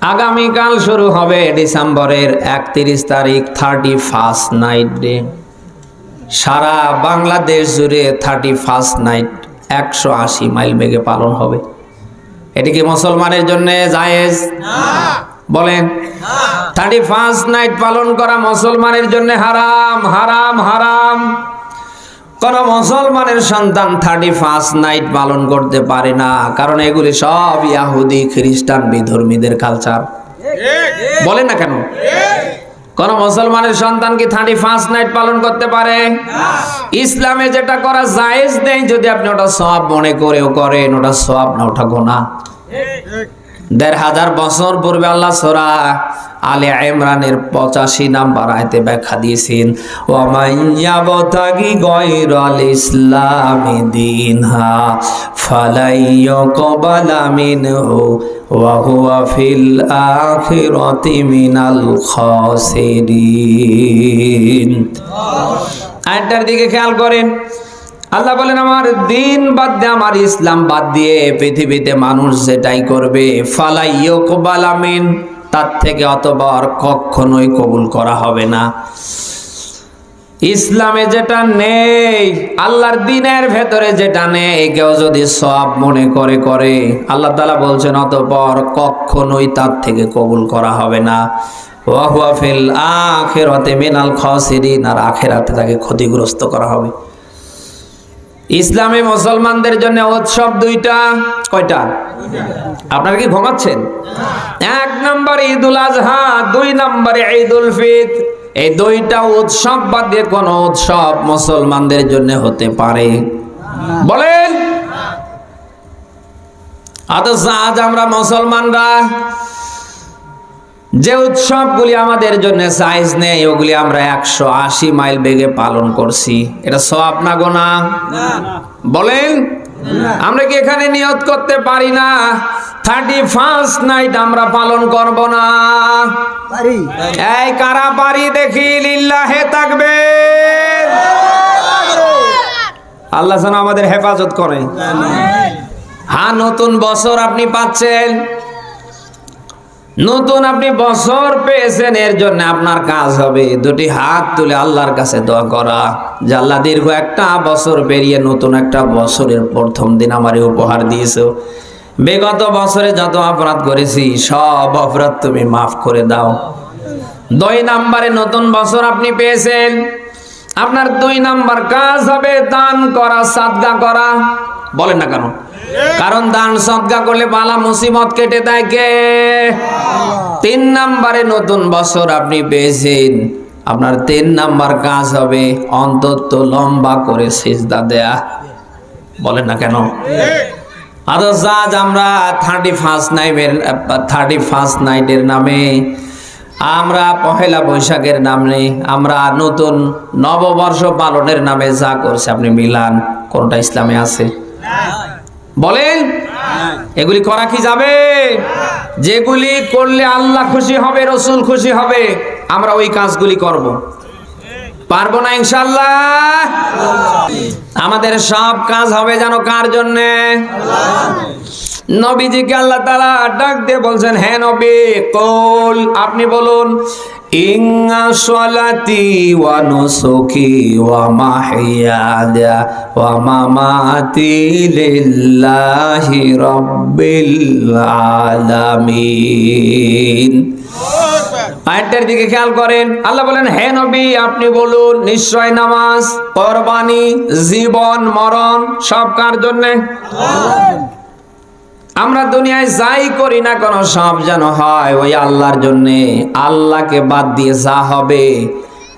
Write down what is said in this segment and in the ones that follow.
আগামীকাল শুরু হবে ডিসেম্বরের একত্রিশ তারিখ থার্টি ফার্স্ট নাইট ডে সারা বাংলাদেশ জুড়ে থার্টি ফার্স্ট নাইট একশো আশি মাইল বেগে পালন হবে। এটি কি মুসলমানের জন্য জায়েজ? বলেন। থার্টি ফার্স্ট নাইট পালন করা মুসলমানের জন্য হারাম হারাম হারাম। কোন মুসলমানের সন্তান থার্টি ফার্স্ট নাইট পালন করতে পারে না। কারণ এগুলি সব ইয়াহুদি, খ্রিস্টান, বিধর্মীদের কালচার বলে না কেন? কোন মুসলমানের সন্তান কি থার্টি ফার্স্ট নাইট পালন করতে পারে? ইসলামে যেটা করা জায়েজ নেই, যদি আপনি ওটা সব মনে করেও করেন, ওটা সব না, ওটা গোনা। দেড় হাজার বছর পূর্বে আল্লাহ সোরা আলে ইমরানের পঁচাশি নাম্বার আয়তে ব্যাখ্যা দিয়েছেন ও মাইয়াবতাগি গয়রাল ইসলামি দিনহা ফালাইয় কবালা মিনহু ওয়া হুয়া ফিল আখিরাতি মিনাল খাসিরিন। আয়টার দিকে খেয়াল করেন আল্লাহ বলেন, আমার দিন বাদ দিয়ে আমার ইসলাম বাদ দিয়ে পৃথিবীতে মানুষ যেটাই করবে ফালাইয় কোবালামিন তার থেকে অতবার কখনোই কবুল করা হবে না। ইসলামে যেটা নেই, আল্লাহর দিনের ভেতরে যেটা নেই, কেউ যদি সব মনে করে করে। আল্লাহ তালা বলছেন, অতপর কখনোই তার থেকে কবুল করা হবে না। ওয়াহুয়া ফিল আখেরাতে মিনাল খাসিরিন, আর আখেরাতে তাকে ক্ষতিগ্রস্ত করা হবে। ইসলামে মুসলমানদের জন্য উৎসব দুইটা, কয়টা? আপনারা কি ঘুমাচ্ছেন? এক নম্বর ঈদুল আজহা, দুই নম্বরে ঈদুল ফিতর। এই দুইটা উৎসব বাদ কোন উৎসব মুসলমানদের জন্য হতে পারে। বলেন। অথচ আজ আমরা মুসলমানরা যে উৎসবগুলি আমাদের জন্য সাইজ নেই ওগুলি আমরা একশো আশি মাইল বেগে পালন করছি। এটা সব না গোনা বলেন? আমরা কি এখানে নিয়ত করতে পারি না? থার্টি ফার্স্ট নাইট আমরা পালন করব না। এই কারা পারি দেখি লিল্লাহে থাকবে আল্লাহ যেন আমাদের হেফাজত করে। হ্যাঁ নতুন বছর আপনি পাচ্ছেন। নতুন আপনি বছর পেয়েছেন, এর জন্য আপনার কাজ হবে। দুটি হাত তুলে আল্লাহর কাছে দোয়া করা। আল্লাহ দীর্ঘ একটা বছর পেরিয়ে নতুন একটা বছরের প্রথম দিন আমারে উপহার দিয়েছ। বিগত বছরে যত অপরাধ করেছি, সব অপরাধ তুমি মাফ করে দাও। দুই নাম্বারে নতুন বছর আপনি পেয়েছেন। আপনার দুই নাম্বার কাজ হবে দান করা, সাদগা করা। বলেন না কেন কারণ দান সদগা করলে বালা মুসিবত কেটে দেয় কে? তিন নাম্বারে নতুন বছর আপনি পেয়েছেন। আপনার তিন নাম্বার কাজ হবে অন্তত লম্বা করে সিজদা দেয়া। বলেন না কেন? অথচ আজ আমরা থার্টি ফার্স্ট নাইটের, থার্টি ফার্স্ট নাইটের নামে, আমরা পহেলা বৈশাখের নামে, আমরা নতুন নববর্ষ পালনের নামে যা করছে, আপনি মিলান, কোনটা ইসলামে আছে? বলেন, এগুলি করা কি যাবে? যেগুলি করলে আল্লাহ খুশি হবে, রসুল খুশি হবে, আমরা ওই কাজগুলি করব। পারব না ইনশাল্লাহ আমাদের সব কাজ হবে যেন কার জন্যে? নবীজিকে আল্লাহ তালা ডাক দিয়ে বলছেন হ্যাঁ নবী, কল, আপনি বলুন ইংা ওয়া দিকে খেয়াল করেন, আল্লাহ বলেন, হে নবী, আপনি বলুন, নিশ্চয় নামাজ, কোরবানি, জীবন, মরণ সব কার জন্যে? আমরা দুনিয়ায় যাই করি না কোনো সব যেন হয় ওই আল্লাহর জন্যে। আল্লাহকে বাদ দিয়ে যা হবে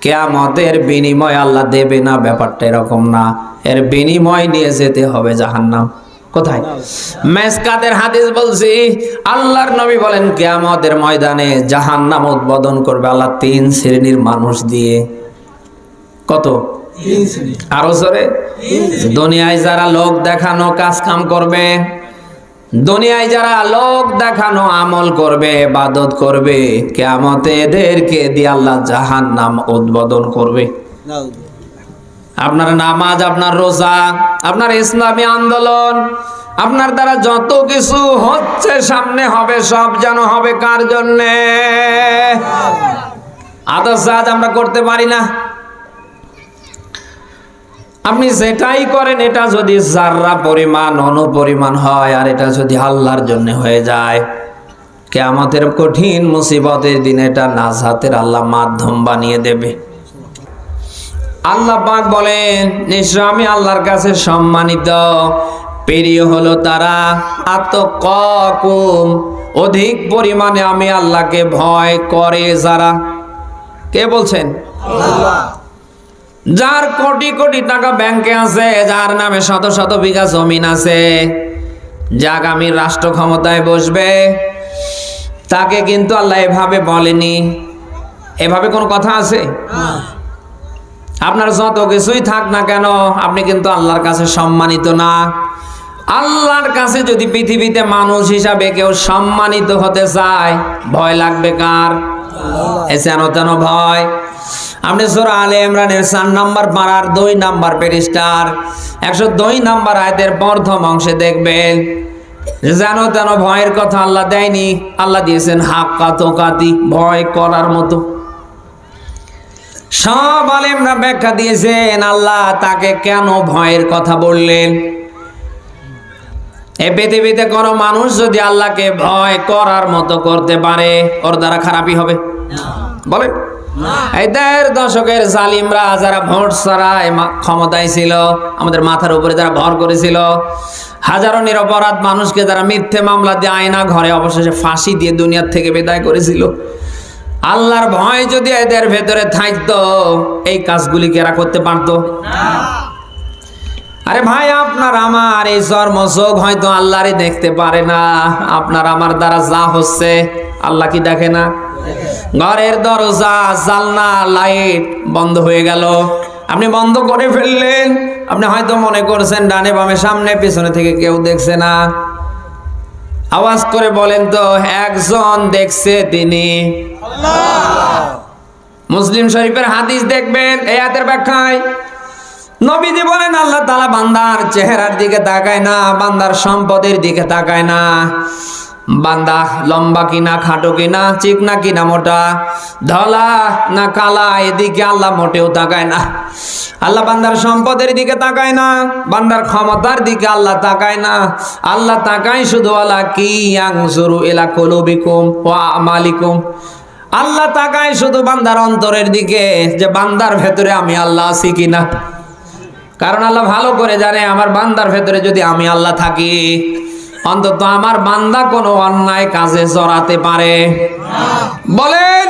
কেয়ামতের বিনিময় আল্লাহ দেবে না ব্যাপারটা এরকম না। এর বিনিময় নিয়ে যেতে হবে জাহান্নাম। কোথায়? হাদিস বলছি আল্লাহর নবী বলেন কেয়ামতের ময়দানে জাহান্নাম উদ্বোধন করবে আল্লাহ তিন শ্রেণির মানুষ দিয়ে। কত? আরও জোরে? দুনিয়ায় যারা লোক দেখানো কাজ কাম করবে দুনিয়ায় যারা লোক দেখানো আমল করবে বাদত করবে কেয়ামতে এদেরকে দিয়ে আল্লাহ জাহান নাম উদ্বোধন করবে। আপনার নামাজ, আপনার রোজা, আপনার ইসলামী আন্দোলন, আপনার দ্বারা যত কিছু হচ্ছে সামনে হবে, সব যেন হবে কার জন্যে? আদর্শ আজ আমরা করতে পারি না। আপনি যেটাই করেন, এটা যদি জাররা পরিমাণ অনুপরিমাণ হয়, আর এটা যদি আল্লাহর জন্য হয়ে যায়, কেয়ামতের কঠিন মুসিবতের দিন এটা নাজহাতের আল্লাহ মাধ্যম বানিয়ে দেবে। আল্লাহ পাক বলেন, নিশ্চয় আমি আল্লাহর কাছে সম্মানিত। প্রিয় হলো তারা আত্মকুম অধিক পরিমাণে আমি আল্লাহকে ভয় করে যারা। কে বলছেন? যার কোটি কোটি টাকা ব্যাংকে আছে, যার নামে শত শত বিঘা জমিন আছে, যে আগামী রাষ্ট্র ক্ষমতায় বসবে, তাকে কিন্তু আল্লাহ এভাবে বলেনি। এভাবে কোনো কথা আছে? আপনার যত কিছুই থাক না কেন, আপনি কিন্তু আল্লাহর কাছে সম্মানিত না। আল্লাহর কাছে যদি পৃথিবীতে মানুষ হিসাবে কেউ সম্মানিত হতে চায়, ভয় লাগবে কার? এ যেন তেন ভয়। আপনি সোরা আলে ইমরানের চার নাম্বার পাড়ার দুই নাম্বার পেরিস্টার একশো দুই নাম্বার আয়তের প্রথম অংশে দেখবেন যেন তেন ভয়ের কথা আল্লাহ দেয়নি আল্লাহ দিয়েছেন হাক্কা তোকাতি ভয় করার মতো। সব আলেমরা ব্যাখ্যা দিয়েছেন আল্লাহ তাকে কেন ভয়ের কথা বললেন? এ পৃথিবীতে কোনো মানুষ যদি আল্লাহকে ভয় করার মতো করতে পারে ওর দ্বারা খারাপই হবে। বলেন। এই দেড় দশকের জালিমরা যারা ভোট ছাড়াই ক্ষমতায় ছিল, আমাদের মাথার উপরে যারা ভর করেছিল, হাজারো নিরপরাধ মানুষকে যারা মিথ্যে মামলা দিয়ে আয়না ঘরে অবশেষে ফাঁসি দিয়ে দুনিয়ার থেকে বিদায় করেছিল। আল্লাহর ভয় যদি এদের ভেতরে থাকতো, এই কাজগুলি এরা করতে পারতো? আরে ভাই আপনার আমার এই চর্ম চোখ হয়তো আল্লাহরে দেখতে পারে না। আপনার আমার দ্বারা যা হচ্ছে আল্লাহ কি দেখে না? ঘরের দরজা জালনা লাইট বন্ধ হয়ে গেল। আপনি বন্ধ করে ফেললেন। আপনি হয়তো মনে করছেন ডানে বামে সামনে পিছনে থেকে কেউ দেখছে না। আওয়াজ করে বলেন তো একজন দেখছে তিনি। মুসলিম শরীফের হাদিস দেখবেন এই হাতের ব্যাখ্যায়। নবীজি বলেন, আল্লাহ তালা বান্দার চেহারার দিকে তাকায় না, বান্দার সম্পদের দিকে তাকায় না। বান্দা লম্বা কিনা, খাটো কিনা চিকনা কিনা, মোটা, ধলা না কালা, এদিকে আল্লাহ মোটেও তাকায় না। আল্লাহ বান্দার সম্পদের দিকে তাকায় না, বান্দার ক্ষমতার দিকে আল্লাহ তাকায় না। আল্লাহ তাকায় শুধু আল্লাহ কি ইয়াংসুরু এলা কলবিকুম ওয়া আমালিকুম? আল্লাহ তাকায় শুধু বান্দার অন্তরের দিকে, যে বান্দার ভেতরে আমি আল্লাহ আছি কিনা। কারণ আল্লাহ ভালো করে জানে, আমার বান্দার ভেতরে যদি আমি আল্লাহ থাকি, অন্তত আমার বান্দা কোনো অন্যায় কাজে জড়াতে পারে। বলেন!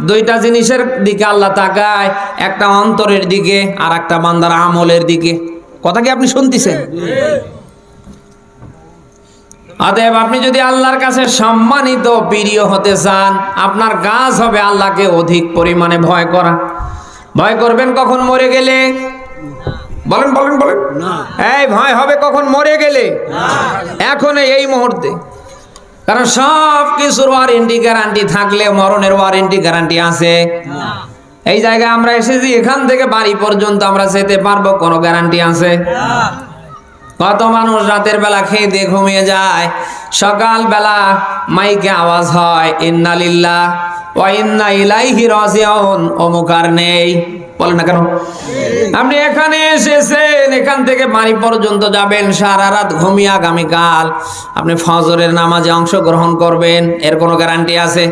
দুইটা জিনিসের দিকে আল্লাহ তাকায়, একটা অন্তরের দিকে আর একটা বান্দার আমলের দিকে। কথা কি আপনি শুনতেছেন? অতএব আপনি যদি আল্লাহর কাছে সম্মানিত প্রিয় হতে চান, আপনার কাজ হবে আল্লাহকে অধিক পরিমাণে ভয় করা। ভয় করবেন কখন মরে গেলে? বলেন বলেন বলেন। এই ভয় হবে কখন মরে গেলে? এখন এই মুহূর্তে। কারণ সব কিছুর ওয়ারেন্টি গ্যারান্টি থাকলে মরণের ওয়ারেন্টি গ্যারান্টি আছে। এই জায়গায় আমরা এসেছি এখান থেকে বাড়ি পর্যন্ত আমরা যেতে পারব কোনো গ্যারান্টি আছে? কত মানুষ রাতের বেলা খেয়ে দিয়ে ঘুমিয়ে যায়। সকাল বেলা মাইকে আওয়াজ হয় ইন্নালিল্লাহ ওয়া ইন্না ইলাইহি রাজিউন। অমুক আর নেই। বলেন না কেন? আপনি এখানে এসেছেন এখান থেকে বাড়ি পর্যন্ত যাবেন সারা রাত ঘুমিয়ে আগামীকাল আপনি ফজরের নামাজে অংশগ্রহণ করবেন এর কোনো গ্যারান্টি আছে?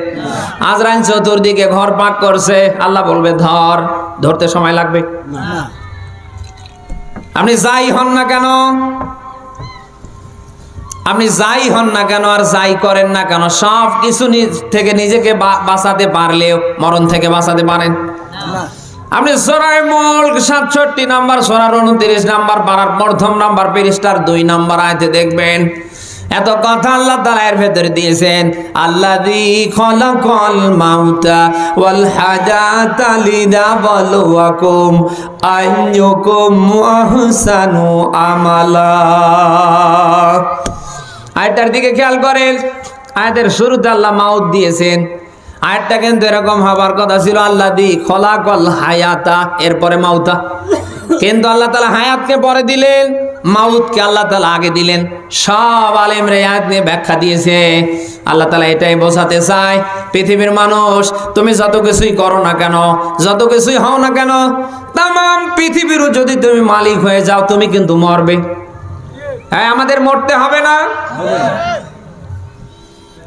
আজরাইন চতুর্দিকে ঘর পাক করছে আল্লাহ বলবে ধর ধরতে সময় লাগবে। আপনি যাই হন না কেন? আপনি যাই হন না কেন, আর যাই করেন না কেন, সব কিছু থেকে নিজেকে বাঁচাতে পারলেও মরণ থেকে বাঁচাতে পারেন। আপনি সরাই মুল্ক সাতষট্টি নাম্বার সরার উনত্রিশ নাম্বার পাড়ার প্রথম নাম্বার পেরিস্টার দুই নাম্বার আয়তে দেখবেন। এত কথা আল্লাহ তালা এর ভেতরে দিয়েছেন আল্লাহ দি খলকল মাউতা ওয়াল হাজাতা লিদাবলুয়াকুম আইয়ুকুম আহসানু আমালা। আয়টার দিকে খেয়াল করেন। আয়াতের শুরুতে আল্লাহ মাউত দিয়েছেন। আয়াতটা কিন্তু এরকম হবার কথা ছিল আল্লাহ দি খলাকল হায়াতা, এরপরে মাউতা। কিন্তু আল্লাহ তালা হায়াতকে পরে দিলেন মাউদকে আল্লাহ তালা আগে দিলেন। সব আলেম রেয়াত নিয়ে ব্যাখ্যা দিয়েছে। আল্লাহ তালা এটাই বোঝাতে চায়, পৃথিবীর মানুষ, তুমি যত কিছুই করো না কেন, যত কিছুই হও না কেন তাম পৃথিবীরও যদি তুমি মালিক হয়ে যাও, তুমি কিন্তু মরবে। হ্যাঁ আমাদের মরতে হবে না।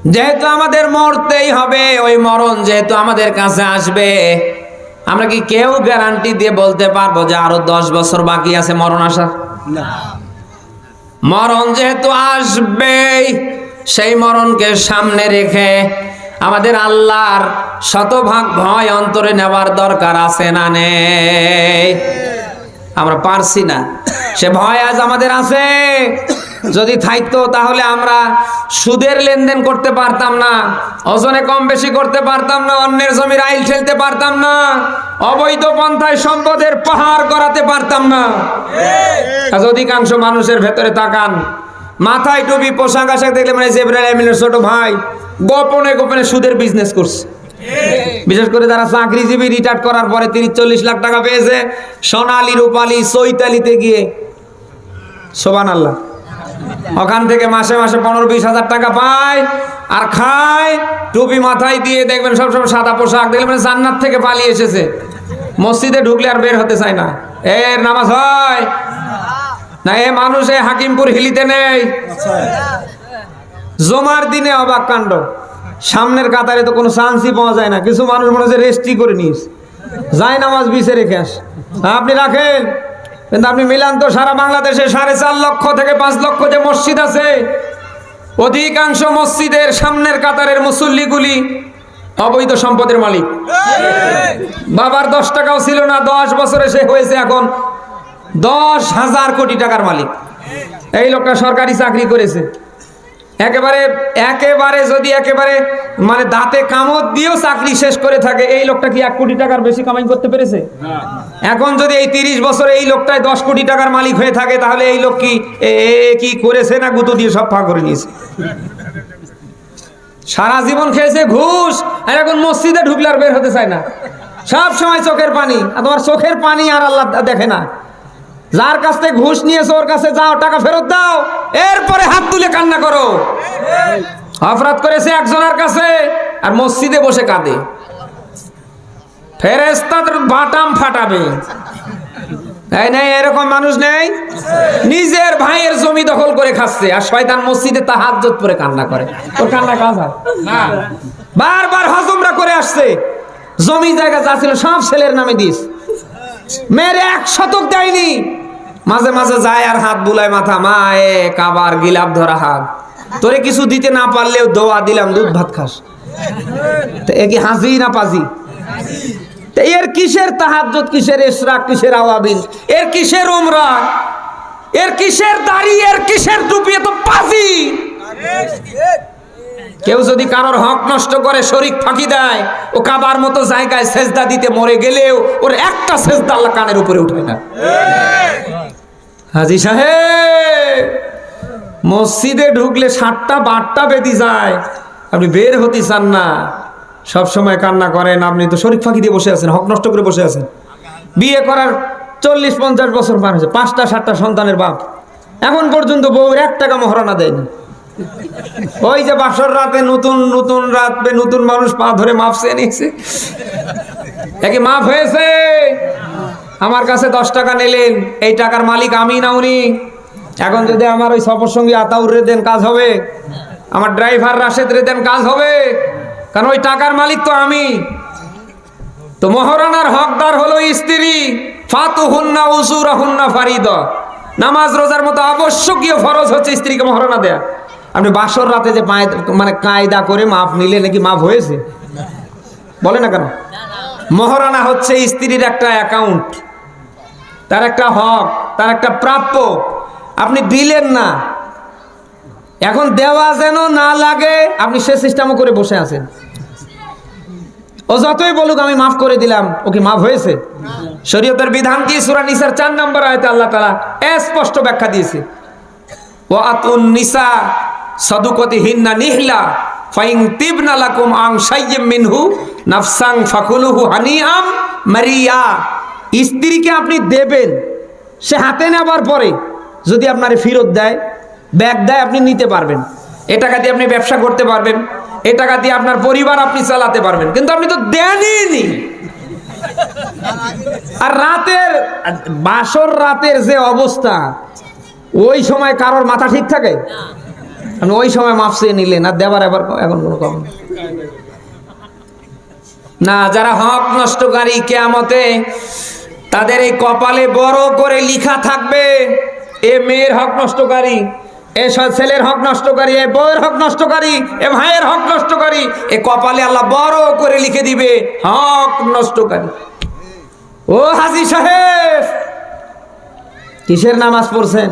যেহেতু আমাদের মরতেই হবে ওই মরণ যেহেতু আমাদের কাছে আসবে আমরা কি কেউ গ্যারান্টি দিয়ে বলতে পারব যে আরও দশ বছর বাকি আছে মরণ আসার? মরণ যেহেতু আসবেই সেই মরণকে সামনে রেখে আমাদের আল্লাহর শতভাগ ভয় অন্তরে নেওয়ার দরকার আছে না নেই? আমরা পারছি না। সে ভয় আজ আমাদের আছে। যদি থাকতো তাহলে আমরা সুদের লেনদেন করতে পারতাম না, ওজনে কম বেশি করতে পারতাম না, অন্যের জমির আইল ঠেলতে পারতাম না, অবৈধ পন্থায় সম্পদের পাহাড় করাতে পারতাম না। আজ অধিকাংশ মানুষের ভেতরে তাকান। মাথায় টুপি, পোশাক আশাক দেখলে মানে আমিনের ছোট ভাই গোপনে গোপনে সুদের বিজনেস করছে। বিশেষ করে যারা চাকরিজীবী রিটায়ার করার পরে তিরিশ চল্লিশ লাখ টাকা পেয়েছে, সোনালি, রূপালি, চৈতালিতে গিয়ে সোবান আল্লাহ ওখান থেকে মাসে মাসে পনেরো বিশ হাজার টাকা পায় আর খায়, টুপি মাথায় দিয়ে দেখবেন সবসময় সাদা পোশাক দেখবেন জান্নাত থেকে পালিয়ে এসেছে। মসজিদে ঢুকলে আর বের হতে চায় না। এর নামাজ হয়। না, এ মানুষ হাকিমপুর হিলিতে নেই। জমার দিনে অবাক কাণ্ড। সামনের কাতারে তো কোনো চান্সই পাওয়া যায় না। কিছু মানুষ মনে হচ্ছে রেস্ট্রি করে নিস। যায় নামাজ বিছে রেখে আস আপনি রাখেন। কিন্তু আপনি মিলান তো সারা বাংলাদেশে সাড়ে চার লক্ষ থেকে পাঁচ লক্ষ যে মসজিদ আছে, অধিকাংশ মসজিদের সামনের কাতারের মুসল্লিগুলি অবৈধ সম্পদের মালিক। বাবার দশ টাকাও ছিল না, দশ বছরে সে হয়েছে এখন দশ হাজার কোটি টাকার মালিক। এই লোকটা সরকারি চাকরি করেছে। একেবারে একেবারে যদি একেবারে মানে দাঁতে কামড় দিয়েও চাকরি শেষ করে থাকে এই লোকটা কি এক কোটি টাকার বেশি কামাই করতে পেরেছে? এখন যদি এই তিরিশ বছরে এই লোকটাই দশ কোটি টাকার মালিক হয়ে থাকে তাহলে এই লোক কি কি করেছে না গুঁতো দিয়ে সব ফা করে নিয়েছে? সারা জীবন খেয়েছে ঘুষ আর এখন মসজিদে ঢুকলে আর বের হতে চায় না। সব সময় চোখের পানি আর তোমার চোখের পানি আর আল্লাহ দেখে না। যার কাছ থেকে ঘুষ নিয়েছো ওর কাছে যাও টাকা ফেরত দাও। এরপরে হাত তুলে কান্না করো। অপরাধ করেছে একজনের কাছে আর মসজিদে বসে কাঁদে। ফেরেস্তাদের বাটাম ফাটাবে। এই নেই এরকম মানুষ নেই। নিজের ভাইয়ের জমি দখল করে খাচ্ছে আর শয়তান মসজিদে তা হাত জোত করে। কান্না করে তোর কান্না কাজ বারবার হজমরা করে আসছে। জমি জায়গা যা ছিল সব ছেলের নামে দিস। মেরে এক শতক দেয়নি। মাঝে মাঝে যায় আর হাত বুলায় মাথা, মা, এ কাবার গিলাপ ধরা হাত। তোরে কিছু দিতে না পারলেও দোয়া দিলাম, দুধ ভাত খাস। তো এ কি হাসি না পাজি? এর কিসের তাহাজ্জুদ, কিসের ইশরাক, কিসের আওয়াবিল? এর কিসের উমরা? এর কিসের দাড়ি? এর কিসের টুপি? তো পাজি। কেউ যদি কারোর হক নষ্ট করে, শরিক ফাঁকি দেয়, ও কাবার মতো জায়গায় সেজদা দিতে মরে গেলেও ওর একটা সেজদা আল্লাহ কানের উপরে উঠে না। হাজি সাহেব, মসজিদে ঢুকলে সাতটা বারটা বেদি যায়। আপনি বের হতে চান না। সব সময় কান্না করেন, আপনি তো শরীর ফাঁকি দিয়ে বসে আছেন, হক নষ্ট করে বসে আছেন। বিয়ে করার চল্লিশ পঞ্চাশ বছর পার হয়েছে, পাঁচটা সাতটা সন্তানের বাপ। এখন পর্যন্ত বউর এক টাকা মহারণা দেয়নি। ওই যে বাসর রাতে নতুন নতুন রাতে নতুন মানুষ পা ধরে মাপ চেয়ে নিয়েছে। একে মাপ হয়েছে। আমার কাছে দশ টাকা নিলেন এই টাকার মালিক আমি না উনি। এখন যদি আমার ওই সফর সঙ্গী আতাউর দেন কাজ হবে, আমার ড্রাইভার রাশেদ রে দেন কাজ হবে, কারণ ওই টাকার মালিক তো আমি। তো মহারানার হকদার হলো স্ত্রী ফাতু হুন্না উসুরা হুন্না ফারিদ। নামাজ রোজার মতো আবশ্যকীয় ফরজ হচ্ছে স্ত্রীকে মহারণা দেয়া। আপনি বাসর রাতে যে পায়ে মানে কায়দা করে মাপ নিলে নাকি মাপ হয়েছে? বলে না কেন? মহারণা হচ্ছে স্ত্রীর একটা অ্যাকাউন্ট। তার একটা হক, তার একটা প্রাপ্য। আপনি দিলেন না। এখন দেওয়া যেন না লাগে, আপনি সে সিস্টেমও করে বসে আছেন। ও যতই বলুক, আমি মাফ করে দিলাম। ও কি মাফ হয়েছে? শরীয়তের বিধান কি? সূরা নিসার চার নম্বর আয়তে আল্লাহ তাআলা স্পষ্ট ব্যাখ্যা দিয়েছে। ও আতুন নিসা সদুকতি হিন্না নিহলা ফাইং তিবনা লাকুম আং সাইয়্যিম মিনহু নাফসাং ফাকুলুহু হানিআম মারিয়া। স্ত্রীকে আপনি দেবেন, সে হাতে নেবার পরে যদি আপনার ফেরত দেয়, ব্যাগ দেয়, আপনি নিতে পারবেন। এ টাকা দিয়ে আপনি ব্যবসা করতে পারবেন, এ টাকা দিয়ে আপনার পরিবার আপনি চালাতে পারবেন। কিন্তু আপনি তো দেনই আর রাতের বাসর রাতের যে অবস্থা, ওই সময় কারোর মাথা ঠিক থাকে? ওই সময় মাপ চেয়ে নিলেন, আর দেবার এবার এখন কোনো কম না, যারা হক নষ্টকারী কেয়ামতে তাদের এই কপালে বড় করে লিখা থাকবে, এ মেয়ের হক নষ্টকারী এ ছেলের হক নষ্টকারী এ বউয়ের হক নষ্টকারী এ ভাইয়ের হক নষ্টকারী এ কপালে আল্লাহ বড় করে লিখে দিবে, হক নষ্টকারী ও হাজি সাহেব, কিসের নামাজ পড়ছেন?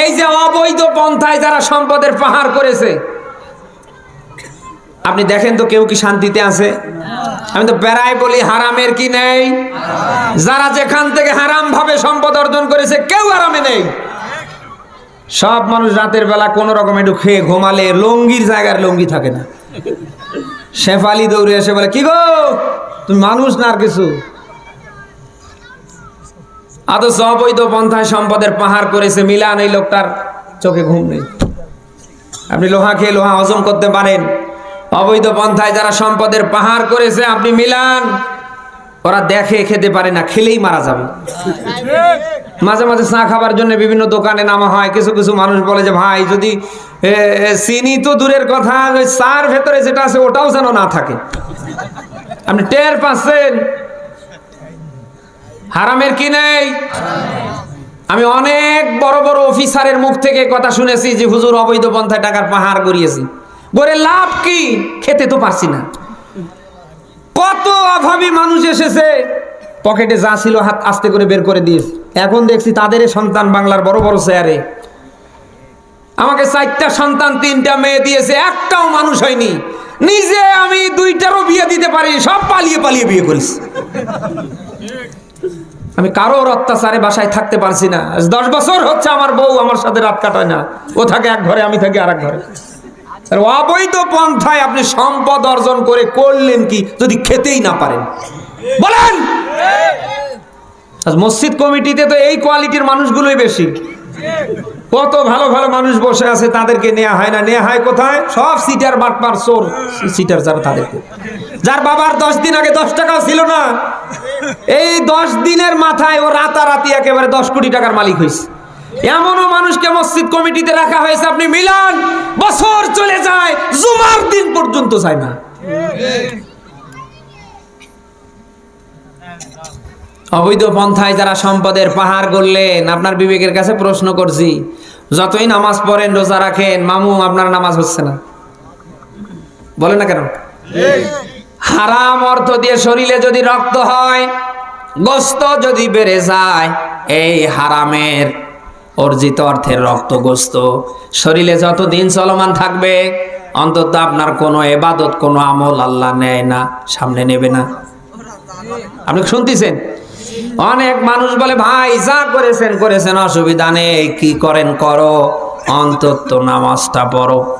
এই যে অবৈধ পন্থায় যারা সম্পদের পাহাড় করেছে আপনি দেখেন তো কেউ কি শান্তিতে আছে? আমি তো বেড়াই বলি, হারামের কি নেই? যারা যেখান থেকে হারাম ভাবে সম্পদ অর্জন করেছে, কেউ আরামে নেই। সব মানুষ রাতের বেলা কোন রকম একটু খেয়ে ঘুমালে লঙ্গির জায়গার লঙ্গি থাকে না। শেফালি দৌড়ে এসে বলে, কি গো? তুমি মানুষ না আর কিছু? অথচ অবৈধ পন্থায় সম্পদের পাহাড় করেছে, মিলান এই লোকটার চোখে ঘুম নেই। আপনি লোহা খেয়ে লোহা হজম করতে পারেন। অবৈধ পন্থায় যারা সম্পদের পাহাড় করেছে, আপনি মিলান। ওরা দেখে খেতে পারে না, খেলেই মারা যাবে। মাঝে মাঝে চা খাবার জন্য বিভিন্ন দোকানে নামা হয়। কিছু কিছু মানুষ বলে যে, ভাই, যদি চিনি তো দূরের কথা, ওই চার ভেতরে যেটা আছে, ওটাও যেন না থাকে। আপনি টের পাচ্ছেন? হারামের কি নেই? আমি অনেক বড় বড় অফিসারের মুখ থেকে কথা শুনেছি যে, হুজুর, অবৈধ পন্থায় টাকার পাহাড় গড়িয়েছি। গড়ে লাভ কি? খেতে তো পারছি না। কত অভাবী মানুষ এসেছে। পকেটে যা ছিল হাত আস্তে করে বের করে দিয়েছে। এখন দেখছি তাদেরই সন্তান বাংলার বড় বড় চেয়ারে আমাকে চারটা সন্তান, তিনটা মেয়ে দিয়েছে, একটাও মানুষ হয়নি। নিজে আমি দুইটারও বিয়ে দিতে পারি সব পালিয়ে পালিয়ে বিয়ে করেছি। আমি কারোর অত্যাচারে বাসায় থাকতে পারছি না। দশ বছর হচ্ছে আমার বউ আমার সাথে রাত কাটায় না। ও থাকে এক ঘরে, আমি থাকি আর ঘরে। অবৈধ পন্থায় আপনি সম্পদ অর্জন করে করলেন কি? যদি খেতেই না পারেন। বলেন! মসজিদ কমিটিতে তো এই কোয়ালিটির মানুষগুলোই বেশি। কত ভালো ভালো মানুষ বসে আছে, তাদেরকে নেওয়া হয় না। নেওয়া হয় কোথায়? সব সিটার বাটপার চোর সিটার যারা তাদেরকে। যার বাবার দশ দিন আগে দশ টাকাও ছিল না। এই দশ দিনের মাথায় ও রাতারাতি একেবারে দশ কোটি টাকার মালিক হয়েছে এমনও মানুষকে মসজিদ কমিটিতে রাখা হয়েছে, আপনি মিলান, বছর চলে যায়, জুমার দিন পর্যন্ত যায় না। অবৈধ পন্থায় যারা সম্পদের পাহাড় গড়লেন, আপনার বিবেকের কাছে প্রশ্ন করছি, যতই নামাজ পড়েন, রোজা রাখেন, মামু, আপনার নামাজ হচ্ছে না। বলে না কেন? হারাম অর্থ দিয়ে শরীরে যদি রক্ত হয়, গোস্ত যদি বেড়ে যায়, এই হারামের অর্জিত অর্থের রক্ত গোস্ত শরীরে যত দিন চলমান থাকবে, অন্তত আপনার কোনো এবাদত, কোনো আমল আল্লাহ নেয় না, সামনে নেবে না। আপনি শুনতেছেন? অনেক মানুষ বলে, ভাই, যা করেছেন করেছেন, অসুবিধা নেই, কি করেন করো, অন্তত নামাজটা পড়ো।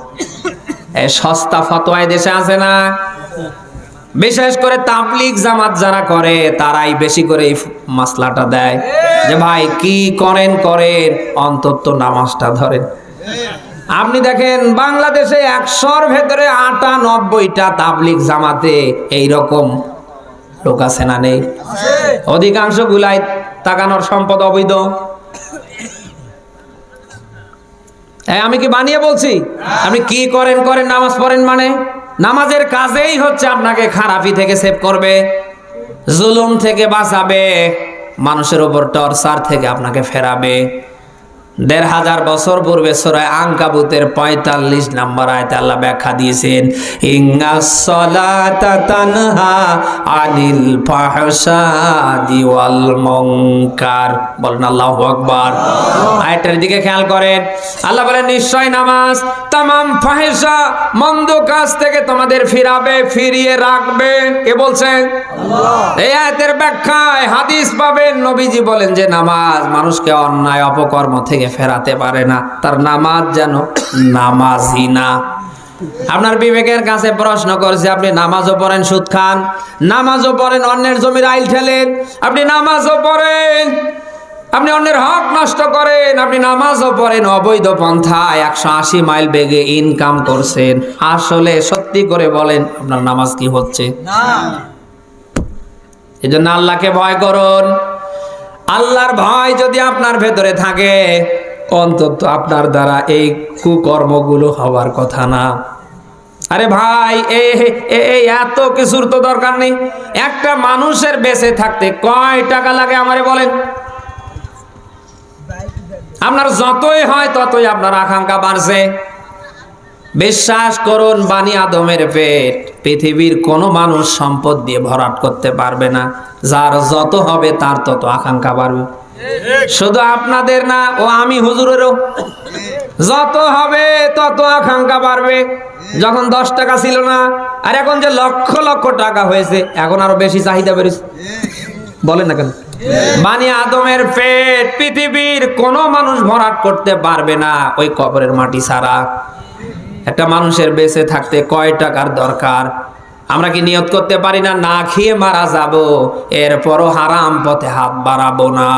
এই সস্তা ফতোয়ায় দেশে আছে না? বিশেষ করে তাবলিগ জামাত যারা করে, তারাই বেশি করে এই মাসলাটা দেয়। যে ভাই, কি করেন করেন, অন্তত নামাজটা ধরেন। আপনি দেখেন, বাংলাদেশে একশোর ভেতরে আটানব্বইটা তাবলিগ জামাতে এই রকম লোক আছে না নেই? অধিকাংশ গুলাই তাকানোর সম্পদ অবৈধ। আমি কি বানিয়ে বলছি? আপনি কি করেন করেন, নামাজ পড়েন মানে? নামাজের কাজেই হচ্ছে আপনাকে খারাপি থেকে সেভ করবে, জুলুম থেকে বাঁচাবে, মানুষের ওপর টর্চার থেকে আপনাকে ফেরাবে। দেড় হাজার বছর পূর্বে সরায় আঙ্কাবুতের পঁয়তাল্লিশ নাম্বার আয়তে আল্লাহ ব্যাখ্যা দিয়েছেন ইংনা সলাতা তানহা আনিল ফাহশাদি ওয়াল মুনকার। বলেন আল্লাহু আকবার। আয়াতের দিকে খেয়াল করেন আল্লাহ বলেন নিশ্চয় নামাজ তামাম ফাহেসা মন্দ কাজ থেকে তোমাদের ফিরাবে ফিরিয়ে রাখবে। কে বলছেন? এই আয়াতের ব্যাখ্যায় হাদিস পাবেন নবীজি বলেন যে নামাজ মানুষকে অন্যায় অপকর্ম থেকে ফেরাতে পারে না। তার নামাজ যেন নামাজই না। আপনার বিবেকের কাছে প্রশ্ন করছে আপনি নামাজও পড়েন সুদ খান। নামাজও পড়েন অন্যের জমির আইল ঠেলেন। আপনি নামাজও পড়েন আপনি অন্যের হক নষ্ট করেন। আপনি নামাজও পড়েন অবৈধ পন্থায় একশো আশি মাইল বেগে ইনকাম করছেন। আসলে সত্যি করে বলেন আপনার নামাজ কি হচ্ছে? এই জন্য আল্লাহকে ভয় করুন। আল্লাহর ভয় যদি আপনার ভেতরে থাকে, অন্তত আপনার দ্বারা এই কুকর্মগুলো হওয়ার কথা না। আরে ভাই এই এত কিছুর তো দরকার নেই। একটা মানুষের বেঁচে থাকতে কয় টাকা লাগে আমারে বলেন? আপনার যতই হয় ততই আপনার আকাঙ্ক্ষা বাড়ছে। বিশ্বাস করুন বানি আদমের পেট, পৃথিবীর কোনো মানুষ সম্পদ দিয়ে ভরাট করতে পারবে না। যার যত হবে, তার তত আকাঙ্ক্ষা বাড়বে। শুধু আপনাদের না, ও আমি হুজুরেরও। যত হবে, তত আকাঙ্ক্ষা বাড়বে। যখন দশ টাকা ছিল না, আর এখন যে লক্ষ লক্ষ টাকা হয়েছে, এখন আরও বেশি চাহিদা বেড়েছে। বলেন না কেন? বানি আদমের পেট, পৃথিবীর কোনো মানুষ ভরাট করতে পারবে না, ওই কবরের মাটি ছাড়া। একটা মানুষের বেঁচে থাকতে কয় টাকার দরকার? আমরা কি নিয়ত করতে পারি না? না খেয়ে মারা যাব, এরপরও হারাম পথে হাত বাড়াবো না।